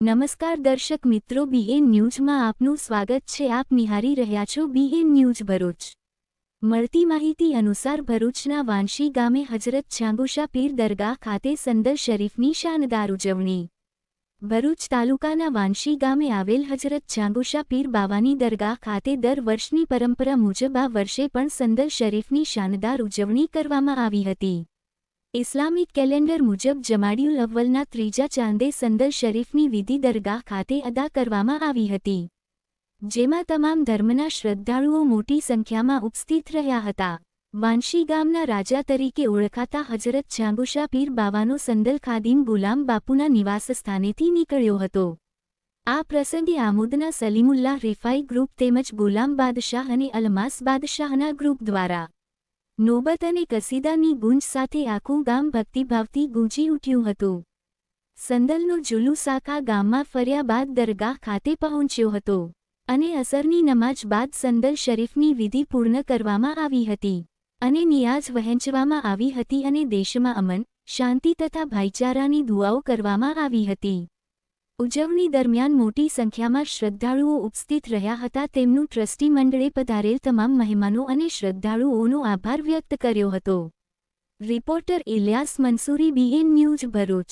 નમસ્કાર દર્શક મિત્રો બીએન ન્યૂઝમાં આપનું સ્વાગત છે. આપ નિહારી રહ્યા છો બીએન ન્યૂઝ ભરૂચ. મળતી માહિતી અનુસાર ભરૂચના વાંશી ગામે હજરત છાંગુશા પીર દરગાહ ખાતે સંદર શરીફની શાનદાર ઉજવણી. ભરૂચ તાલુકાના વાંશી ગામે આવેલ હજરત છાંગુશા પીર બાવાની દરગાહ ખાતે દર વર્ષની પરંપરા મુજબ આ વર્ષે પણ સંદર શરીફની શાનદાર ઉજવણી કરવામાં આવી હતી. ઇસ્લામિક કેલેન્ડર મુજબ જમાડ્યુલ અવ્વલના ત્રીજા ચાંદે સંદર શરીફની વિધિ દરગાહ ખાતે અદા કરવામાં આવી હતી, જેમાં તમામ ધર્મના શ્રદ્ધાળુઓ મોટી સંખ્યામાં ઉપસ્થિત રહ્યા હતા. વાંશી ગામના રાજા તરીકે ઓળખાતા હજરત છાંગુશા પીર બાવાનો સંદલ ખાદીમ ગુલામ બાપુના નિવાસસ્થાનેથી નીકળ્યો હતો. આ પ્રસંગે આમોદના સલીમુલ્લાહ રિફાઈ ગ્રુપ તેમજ ગુલામ બાદશાહ અને અલમાસ બાદશાહના ગ્રુપ દ્વારા નોબત અને કસીદાની ગુંજ સાથે આખું ગામ ભક્તિભાવથી ગુંજી ઉઠ્યું હતું. સંદલનો જુલુસ આખા ગામમાં ફર્યા બાદ દરગાહ ખાતે પહોંચ્યો હતો અને અસરની નમાજ બાદ સંદલ શરીફની વિધિ પૂર્ણ કરવામાં આવી હતી અને નિયાઝ વહેંચવામાં આવી હતી અને દેશમાં અમન, શાંતિ તથા ભાઈચારાની દુઆઓ કરવામાં આવી હતી. ઉજવણી દરમિયાન મોટી સંખ્યામાં શ્રદ્ધાળુઓ ઉપસ્થિત રહ્યા હતા. તેમનું ટ્રસ્ટી મંડળે પધારેલ તમામ મહેમાનો અને શ્રદ્ધાળુઓનો આભાર વ્યક્ત કર્યો હતો. Reporter Ilyas Mansuri B N news Bharuch.